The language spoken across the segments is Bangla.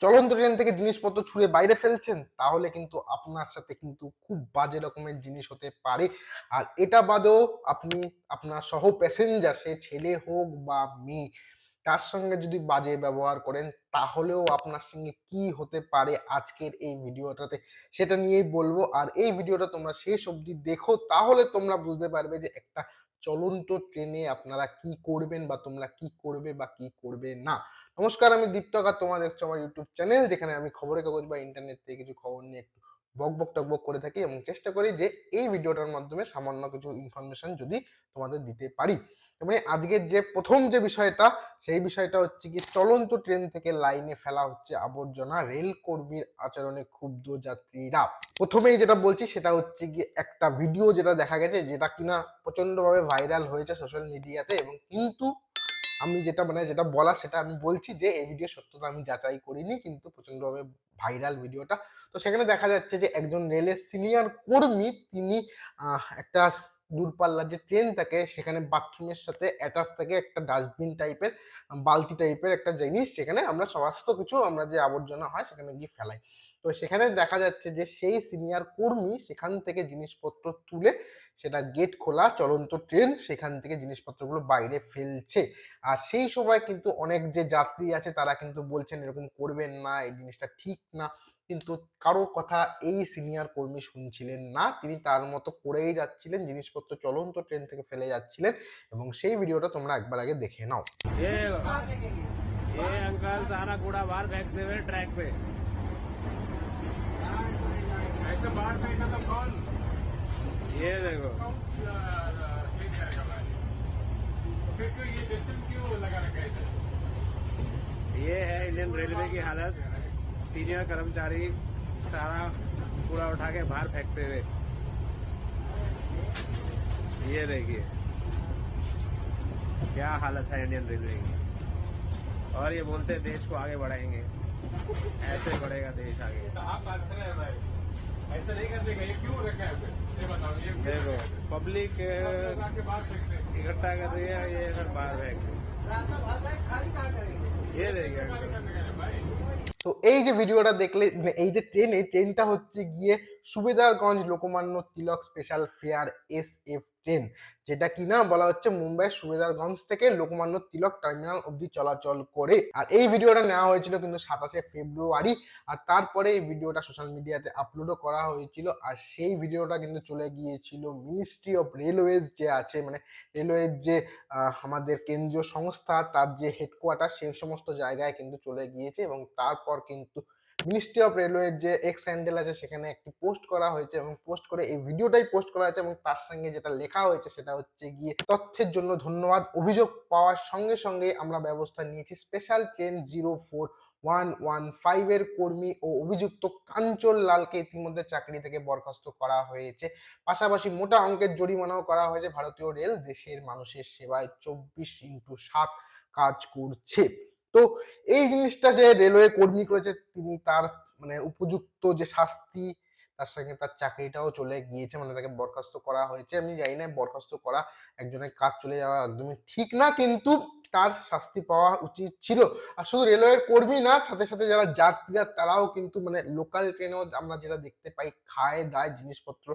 চলন্ত ট্রেন থেকে জিনিসপত্র ছুঁড়ে বাইরে ফেলছেন, তাহলে কিন্তু আপনার সাথে কিন্তু খুব বাজে রকমের জিনিস হতে পারে। আর এটা বাদেও আপনি আপনার সহ প্যাসেঞ্জার সে ছেলে হোক বা মেয়ে, তার সঙ্গে যদি বাজে ব্যবহার করেন, তাহলেও আপনার সঙ্গে কি হতে পারে আজকের এই ভিডিওটাতে সেটা নিয়েই বলব। আর এই ভিডিওটা তোমরা শেষ অবধি দেখো, তাহলে তোমরা বুঝতে পারবে যে একটা চলন্ত ট্রেনে আপনারা কি করবেন বা তোমরা কি করবে বা কি করবে না। নমস্কার, আমি দীপ্তক আর তোমরা দেখছ আমার ইউটিউব চ্যানেল যেখানে আমি খবরের কাগজ বা ইন্টারনেট থেকে কিছু খবর নিয়ে একটু বক বক টকবক করে থাকি এবং চেষ্টা করি যে এই ভিডিওটার মাধ্যমে সামান্য কিছু ইনফরমেশন যদি তোমাদের দিতে পারি। মানে আজকের যে প্রথম যে বিষয়টা, সেই বিষয়টা হচ্ছে কি চলন্ত ট্রেন থেকে লাইনে ফেলা হচ্ছে আবর্জনা রেল কর্মীর আচরণে ক্ষুব্ধ যাত্রীরা। প্রথমেই যেটা বলছি সেটা হচ্ছে কি একটা ভিডিও যেটা দেখা গেছে, যেটা কিনা প্রচন্ডভাবে ভাইরাল হয়েছে সোশ্যাল মিডিয়াতে এবং কিন্তু আমি যেটা মানে যেটা বলা সেটা আমি বলছি যে, এই ভিডিও সত্যতা আমি যাচাই করিনি, কিন্তু প্রচন্ডভাবে ভাইরাল ভিডিওটা তো সেখানে দেখা যাচ্ছে যে, একজন রেলের সিনিয়র কর্মী, তিনি একটা দূরপাল্লার যে ট্রেন থাকে, সেখানে বাথরুমের সাথে অ্যাটাচ থাকে একটা ডাস্টবিন টাইপের বালতি টাইপের একটা জিনিস। সেখানে আমরা সমস্ত কিছু, আমরা যে আবর্জনা হয়, সেখানে গিয়ে ফেলাই। তো সেখানে দেখা যাচ্ছে যে সেই সিনিয়র কর্মী সেখান থেকে জিনিসপত্র তুলে সেটা গেট খোলা চলন্ত ট্রেন সেখান থেকে জিনিসপত্রগুলো বাইরে ফেলছে আর সেই সময় কিন্তু অনেক যে যাত্রী আছে তারা কিন্তু বলছেন এরকম করবেন না এই জিনিসটা ঠিক না কিন্তু কারো কথা এই সিনিয়র কর্মী শুনছিলেন না তিনি তার মতো করেই যাচ্ছিলেন জিনিসপত্র চলন্ত ট্রেন থেকে ফেলে যাচ্ছিলেন এবং সেই ভিডিওটা তোমরা একবার আগে দেখে নাও ये ये अंकल सारा कूड़ा बाहर फेंकते हुए ट्रैक पे ऐसे बाहर फेंका तो कौन ये देखो। ले जाएगा तो फिर क्यों ये डिस्टेंस क्यों लगा रखा है ये है इंडियन रेलवे की हालत। सीनियर कर्मचारी सारा कूड़ा उठा के बाहर फेंकते हुए। ये देखिए। क्या हालत है इंडियन रेलवे की। और ये बोलते हैं देश को आगे बढ़ाएँगे। ऐसे बढ़ेगा देश आगे। तो आप है भाई। ऐसा नहीं करने का ये क्यों रखा है फिर ये बताओ ये क्यों देखो पब्लिक सब लोग आके बाहर फेंकते हैं इकट्ठा कर रही है ये सब बाहर फेंक रही है। ये देखिए खाली अंकल। करने का है भाई তো এই যে ভিডিওটা দেখলে মানে এই যে ট্রেন এই ট্রেনটা হচ্ছে গিয়ে Subedarganj Lokmanya Tilak special fare S F train যেটা কিনা বলা হচ্ছে মুম্বাই সুবেদারগঞ্জ থেকে লোকমান্য তিলক টার্মিনাল অবধি চলাচল করে। আর এই ভিডিওটা নেওয়া হয়েছিল কিন্তু সাতাশে ফেব্রুয়ারি, আর তারপরে এই ভিডিওটা সোশ্যাল মিডিয়াতে আপলোডও করা হয়েছিল। আর সেই ভিডিওটা কিন্তু চলে গিয়েছিল মিনিস্ট্রি অফ রেলওয়েজ যে আছে মানে রেলওয়ের যে আমাদের কেন্দ্রীয় সংস্থা, তার যে হেডকোয়ার্টার সেই সমস্ত জায়গায় কিন্তু চলে গিয়েছে এবং তারপর কিন্তু মিনিস্ট্রি অফ রেলওয়ের যে এক্স হ্যান্ডেল আছে, সেখানে একটি পোস্ট করা হয়েছে এবং পোস্ট করে এই ভিডিওটাই পোস্ট করা হয়েছে এবং তার সঙ্গে যেটা লেখা হয়েছে সেটা হচ্ছে গিয়ে তথ্যের জন্য ধন্যবাদ। অভিযোগ পাওয়ার সঙ্গে সঙ্গে আমরা ব্যবস্থা নিয়েছি। Special train zero four one one ফাইভের কর্মী ও অভিযুক্ত কাঞ্চল লালকে ইতিমধ্যে চাকরি থেকে বরখাস্ত করা হয়েছে। পাশাপাশি মোটা অঙ্কের জরিমানাও করা হয়েছে। ভারতীয় রেল দেশের মানুষের সেবায় চব্বিশ ইন্টু সাত কাজ করছে। তো এই জিনিসটা যে রেলওয়ে কর্মী করেছে, তিনি তার মানে উপযুক্ত যে শাস্তি, তার সঙ্গে তার চাকরিটাও চলে গিয়েছে মানে তাকে বরখাস্ত করা হয়েছে। আমি জানি না, বরখাস্ত করা একজনের কাজ চলে যাওয়া একদমই ঠিক না, কিন্তু তার শাস্তি পাওয়া উচিত ছিল। আর শুধু রেলওয়ের কর্মী না, সাথে সাথে যারা যাত্রীরা, তারাও কিন্তু মানে লোকাল ট্রেনেও আমরা যেটা দেখতে পাই, খায়, দায়, জিনিসপত্র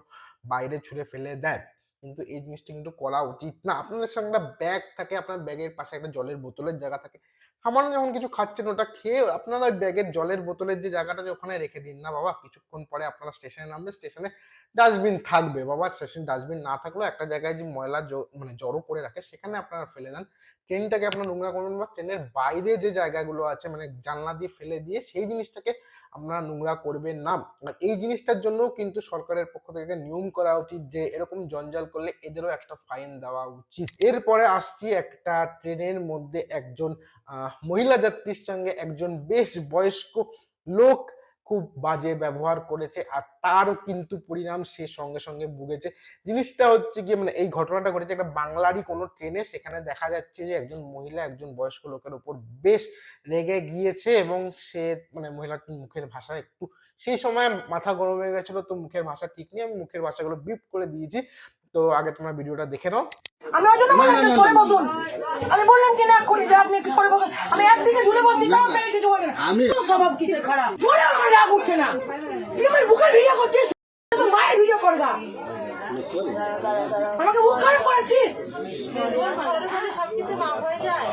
বাইরে ছুঁড়ে ফেলে দেয়। কিন্তু এই জিনিসটা কিন্তু করা উচিত না। আপনাদের সঙ্গে একটা ব্যাগ থাকে, আপনার ব্যাগের পাশে একটা জলের বোতলের জায়গা থাকে। সামান্য যখন কিছু খাচ্ছেন, ওটা খেয়ে আপনারা ওই ব্যাগের জলের বোতলের যে জায়গাটা যে ওখানে রেখে দিন। না বাবা, কিছুক্ষণ পরে আপনারা স্টেশনে নামবে, স্টেশনে ডাস্টবিন থাকবে। বাবা, স্টেশন ডাস্টবিন না থাকলেও একটা জায়গায় যে ময়লা মানে জড়ো করে রাখে, সেখানে আপনারা ফেলে দেন। ট্রেনটাকে আপনার নোংরা করবেন বা ট্রেনের বাইরে যে জায়গাগুলো আছে মানে জানলা দিয়ে ফেলে দিয়ে সেই জিনিসটাকে আপনারা নোংরা করবেন না। আর এই জিনিসটার জন্য কিন্তু সরকারের পক্ষ থেকে নিয়ম করা উচিত যে, এরকম জঞ্জাল করলে এদেরও একটা ফাইন দেওয়া উচিত। এরপরে আসছি একটা ট্রেনের মধ্যে একজন মহিলা যাত্রীর সঙ্গে একজন বেশ বয়স্ক লোক খুব বাজে ব্যবহার করেছে আর তার কিন্তু পরিণাম সে সঙ্গে সঙ্গে ভুগেছে। জিনিসটা হচ্ছে গিয়ে মানে এই ঘটনাটা ঘটেছে একটা বাংলারই কোনো ট্রেনে সেখানে দেখা যাচ্ছে যে একজন মহিলা একজন বয়স্ক লোকের উপর বেশ রেগে গিয়েছে এবং সে মানে মহিলাটির মুখের ভাষা একটু, সেই সময় মাথা গরম হয়ে গেছিল তো মুখের ভাষা ঠিক নেই, আমি মুখের ভাষাগুলো বিপ করে দিয়েছি। তো আগে তোমরা ভিডিওটা দেখে নাও। আমি ওই জন্য বললাম যে সরে বসুন। আমি বললাম কি না এক্ষুনি যে আপনি একটু সরে বসুন। আমি একদিকে ঝুলে বসছি তাও পেয়ে কিছু বলে না। আমি- স্বভাব কিসের খারাপ? ঝুলে আমার রাগ উঠছে না। তুই আমার বুকের ভিডিও করছিস? তো মায়ের ভিডিও করবা আমাকে বুক খারাপ করেছিস সবকিছু মাপ হয়ে যায়।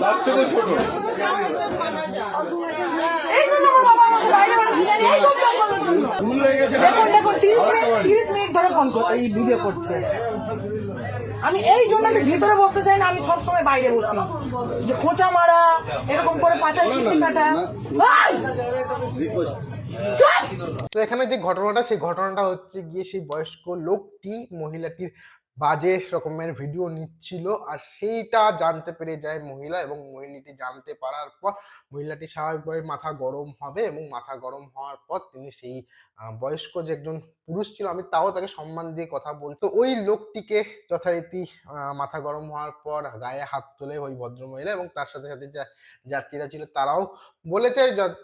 তার থেকে ছোট এই ভিডিও করছে আমি এই জন্য আমি ভিতরে বসতে চাই না আমি সবসময় বাইরে বসি। যে খোঁচা মারা এরকম করে পাচাই চিঠি কাটা! তো এখানে যে ঘটনাটা, সেই ঘটনাটা হচ্ছে গিয়ে সেই বয়স্ক লোকটি মহিলাটির বাজে রকমের ভিডিও নিচ্ছিল আর সেইটা জানতে পেরে যায় মহিলা এবং মহিলাটি জানতে পারার পর মহিলাটি স্বাভাবিকভাবে মাথা গরম হবে এবং মাথা গরম হওয়ার পর তিনি সেই বয়স্ক যে একজন পুরুষ ছিল, আমি তাও তাকে সম্মান দিয়ে কথা বলতো ওই লোকটিকে যথারীতি মাথা গরম হওয়ার পর গায়ে হাত তোলে ওই ভদ্রমহিলা এবং তার সাথে সাথে যা, যাত্রীরা ছিল তারাও বলেছে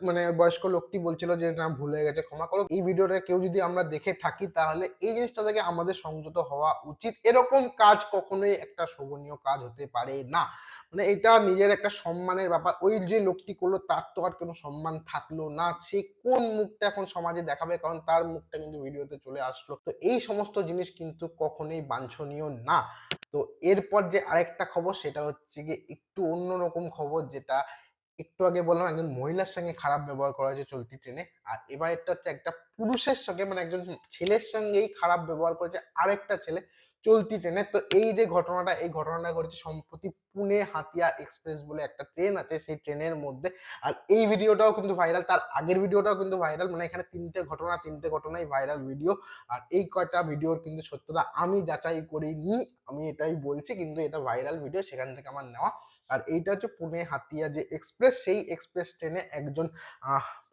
মানে বয়স্ক লোকটি বলছিল যে, না, ভুল হয়ে গেছে, ক্ষমা করো। এই ভিডিওটা কেউ যদি আমরা দেখে থাকি, তাহলে এই জিনিসটা থেকে আমাদের সংযত হওয়া উচিত। এরকম কাজ কখনোই একটা শোভনীয় কাজ হতে পারে না। মানে এটা নিজের একটা সম্মানের ব্যাপার। ওই যে লোকটি করল, তার তো আর কোনো সম্মান থাকল না। সে কোন মুখটা এখন সমাজে দেখাবে? কারণ তার মুখটা কিন্তু ভিডিওতে চলে আসলো। তো এই সমস্ত জিনিস কিন্তু কখনোই বাঞ্ছনীয় না। তো এরপর যে আরেকটা খবর সেটা হচ্ছে গিয়ে একটু অন্যরকম খবর যেটা একটু আগে বললাম, একজন মহিলার সঙ্গে খারাপ ব্যবহার করা হয়েছে চলতি ট্রেনে। আর এবার এটা হচ্ছে একটা পুরুষের সঙ্গে মানে একজন ছেলের সঙ্গেই খারাপ ব্যবহার করেছে আরেকটা ছেলে। চলতি ট্রেনে তো এই যে ঘটনাটা, এই ঘটনাটা ঘটেছে সম্প্রতি পুনে হাতিয়া এক্সপ্রেস বলে একটা ট্রেন আছে, সেই ট্রেনের মধ্যে। আর এই ভিডিওটাও কিন্তু ভাইরাল তার আগের ভিডিওটাও কিন্তু ভাইরাল মানে এখানে তিনটে ঘটনা, তিনটে ঘটনাই ভাইরাল ভিডিও আর এই কয়টা ভিডিওর কিন্তু সত্যতা আমি যাচাই করিনি, আমি এটাই বলছি, কিন্তু এটা ভাইরাল ভিডিও সেখান থেকে আমার নেওয়া। আর এইটা হচ্ছে পুনে হাতিয়া যে এক্সপ্রেস সেই এক্সপ্রেস ট্রেনে একজন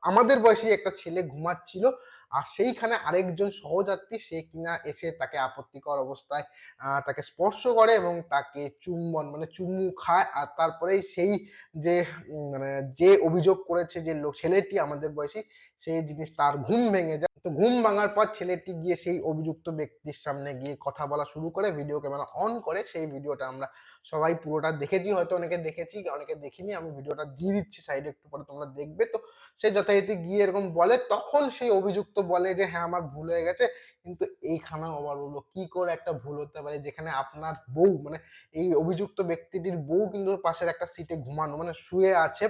আমাদের বয়সী একটা ছেলে ঘুমাচ্ছিল, আর সেইখানে আরেকজন সহযাত্রী, সে কিনা এসে তাকে আপত্তিকর অবস্থায় তাকে স্পর্শ করে এবং তাকে চুম্বন মানে চুমু খায়, আর তারপরেই সেই যে মানে যে অভিযোগ করেছে যে লোক ছেলেটি আমাদের বয়সী সেই জিনিস তার ঘুম ভেঙে যায়। তো ঘুম ভাঙার পর ছেলেটি গিয়ে সেই অভিযুক্ত ব্যক্তির সামনে গিয়ে কথা বলা শুরু করে ভিডিও ক্যামেরা অন করে। সেই ভিডিওটা আমরা সবাই পুরোটা দেখেছি, হয়তো অনেকে দেখেছি, অনেকে দেখিনি। আমি ভিডিওটা দিয়ে দিচ্ছি সাইডে একটু পরে তোমরা দেখবে। তো সে যথারীতি গিয়ে এরকম বলে, তখন সেই অভিযুক্ত বলে যে হ্যাঁ আমার ভুল হয়ে গেছে। কিন্তু এইখানেও আবার বলব কি করে একটা ভুল হতে পারে যেখানে আপনার বউ? মানে এই অভিযুক্ত ব্যক্তিটির বউ কিন্তু পাশের একটা সিটে ঘুমানো মানে শুয়ে আছে।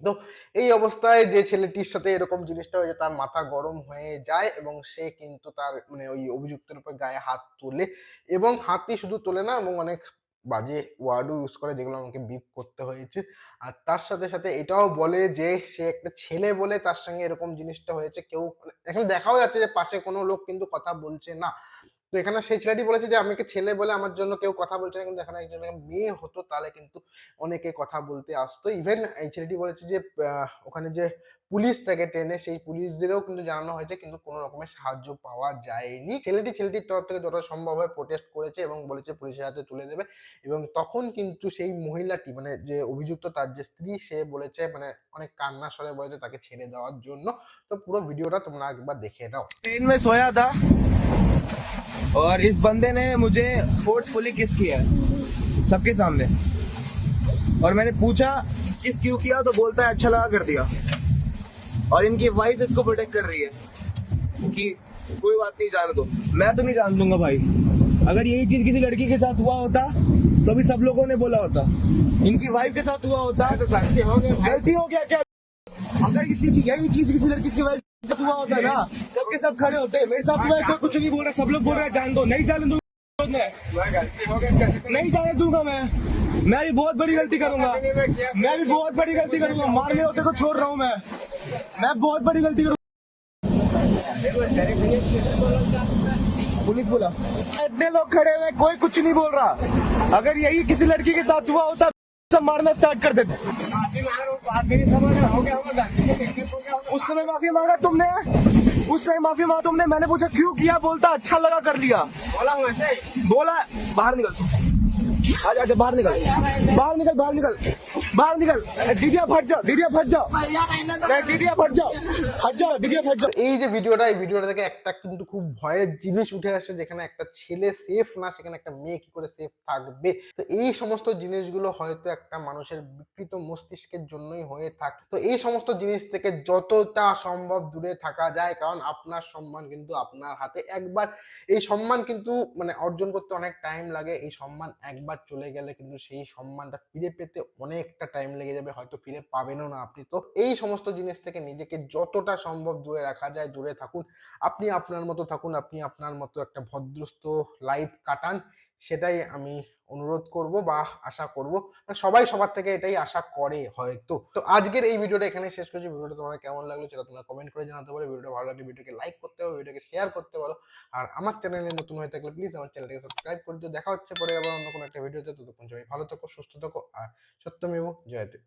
তো এই অবস্থায় যে ছেলেটির সাথে এরকম জিনিসটা হয়েছে, তার মাথা গরম হয়ে যায় এবং সে কিন্তু তার মানে ওই অভিযুক্তের উপর গায়ে হাত তোলে এবং হাতই শুধু তোলে না, এবং অনেক বাজে ওয়ার্ডও ইউজ করে যেগুলো আমাকে বিপ করতে হয়েছে। আর তার সাথে সাথে এটাও বলে যে সে একটা ছেলে বলে তার সঙ্গে এরকম জিনিসটা হয়েছে। কেউ মানে এখানে দেখাও যাচ্ছে যে পাশে কোনো লোক কিন্তু কথা বলছে না। তো এখানে সেই ছেলেটি বলেছে যে, আমাকে ছেলে বলে আমার জন্য কেউ কথা বলছে না, কিন্তু এখানে একজন মেয়ে হতো, তাহলে কিন্তু অনেকে কথা বলতে আসতো। ইভেন এই ছেলেটি বলেছে যে ওখানে যে পুলিশ থাকে ট্রেনে সেই পুলিশদেরও কিন্তু জানানো হয়েছে, কিন্তু কোনো রকমের সাহায্য পাওয়া যায়নি। ছেলেটি, ছেলেটির তরফ থেকে যতটা সম্ভব হয় প্রোটেস্ট করেছে এবং বলেছে পুলিশের হাতে তুলে দেবে এবং তখন কিন্তু সেই মহিলাটি মানে যে অভিযুক্ত তার যে স্ত্রী, সে বলেছে মানে অনেক কান্না স্বরে বলেছে তাকে ছেড়ে দেওয়ার জন্য। তো পুরো ভিডিওটা তোমরা একবার দেখে নাও। ট্রেন মে সোয়া দা और इस बंदे ने मुझे फोर्सफुली किस किया है सबके सामने। और मैंने पूछा किस क्यों किया? तो बोलता है अच्छा लगा कर दिया। और इनकी वाइफ इसको प्रोटेक्ट कर रही है कि कोई बात नहीं जाने दो। मैं तो नहीं जान दूँगा भाई। अगर यही चीज़ किसी लड़की के साथ हुआ होता तो अभी सब लोगों ने बोला होता। इनकी वाइफ के साथ हुआ होता तो गलती हो गया गलती हो गया क्या? अगर चीज़ यही चीज़ किसी लड़की की वाइफ होता ना सबके सब खड़े होते हैं। मेरे साथ है, कोई कुछ नहीं बोल रहा सब लोग बोल रहे हैं जान दो नहीं जाने दूँगा मैं हो नहीं जाने दूँगा मैं। मैं भी बहुत बड़ी गलती करूँगा। मैं भी बहुत बड़ी गलती करूँगा। मारने होते तो छोड़ रहा हूँ मैं। मैं बहुत बड़ी गलती करूँगा। पुलिस बोला। इतने लोग खड़े हुए कोई कुछ नहीं बोल रहा। अगर यही किसी लड़की के साथ हुआ होता सब मारना स्टार्ट कर देते। उस समय माफ़ी मांगा तुमने? उस समय माफ़ी मांगा तुमने? मैंने पूछा, क्यों किया? बोलता अच्छा लगा, कर लिया। बोला बोला, बाहर निकल आजा आजा बाहर निकल बाहर निकल बाहर निकल बाहर निकल दीदिया फट जाओ दीदिया फट जाओ नहीं, दीदिया फट जाओ हट जाओ दीदिया फट তো जाओ এই যে ভিডিওটা এই ভিডিওটা থেকে একটা কিন্তু খুব ভয়ের জিনিস উঠে আসে যেখানে একটা ছেলে সেফ না সেখানে একটা মেয়ে কি করে সেফ থাকবে তো এই সমস্ত জিনিসগুলো হয়তো একটা মানুষের বিকৃত মস্তিষ্কের জন্যই হয়ে থাকে তো এই সমস্ত জিনিস থেকে যতটা সম্ভব দূরে থাকা যায় কারণ আপনার সম্মান কিন্তু আপনার হাতে একবার এই সম্মান কিন্তু মানে অর্জন করতে অনেক টাইম লাগে এই সম্মান একবার চলে গেলে কিন্তু সেই সম্মানটা ফিরে পেতে অনেকটা টাইম লেগে যাবে, হয়তো ফিরে পাবেনও না আপনি। তো এই সমস্ত জিনিস থেকে নিজেকে যতটা সম্ভব দূরে রাখা যায়, দূরে থাকুন। আপনি আপনার মতো থাকুন, আপনি আপনার মতো একটা ভদ্রস্থ লাইফ কাটান, সেটাই আমি অনুরোধ করব বা আশা করব মানে সবাই সবার থেকে এটাই আশা করে হয়তো। তো আজকের এই ভিডিওটা এখানে শেষ করছি। ভিডিওটা তোমার কেমন লাগল সেটা তোমরা কমেন্ট করে জানাতে পারো। ভিডিওটা ভালো লাগলে ভিডিওকে লাইক করতে পারো, ভিডিওকে শেয়ার করতে পারো। আর আমার চ্যানেলে নতুন হয়ে থাকলে প্লিজ আমার চ্যানেলটাকে সাবস্ক্রাইব করে দিও। দেখা হচ্ছে পরে আবার অন্য কোনো একটা ভিডিওতে ততক্ষণ সবাই ভালো থাকো, সুস্থ থাকো। আর সত্যমেব জয়তে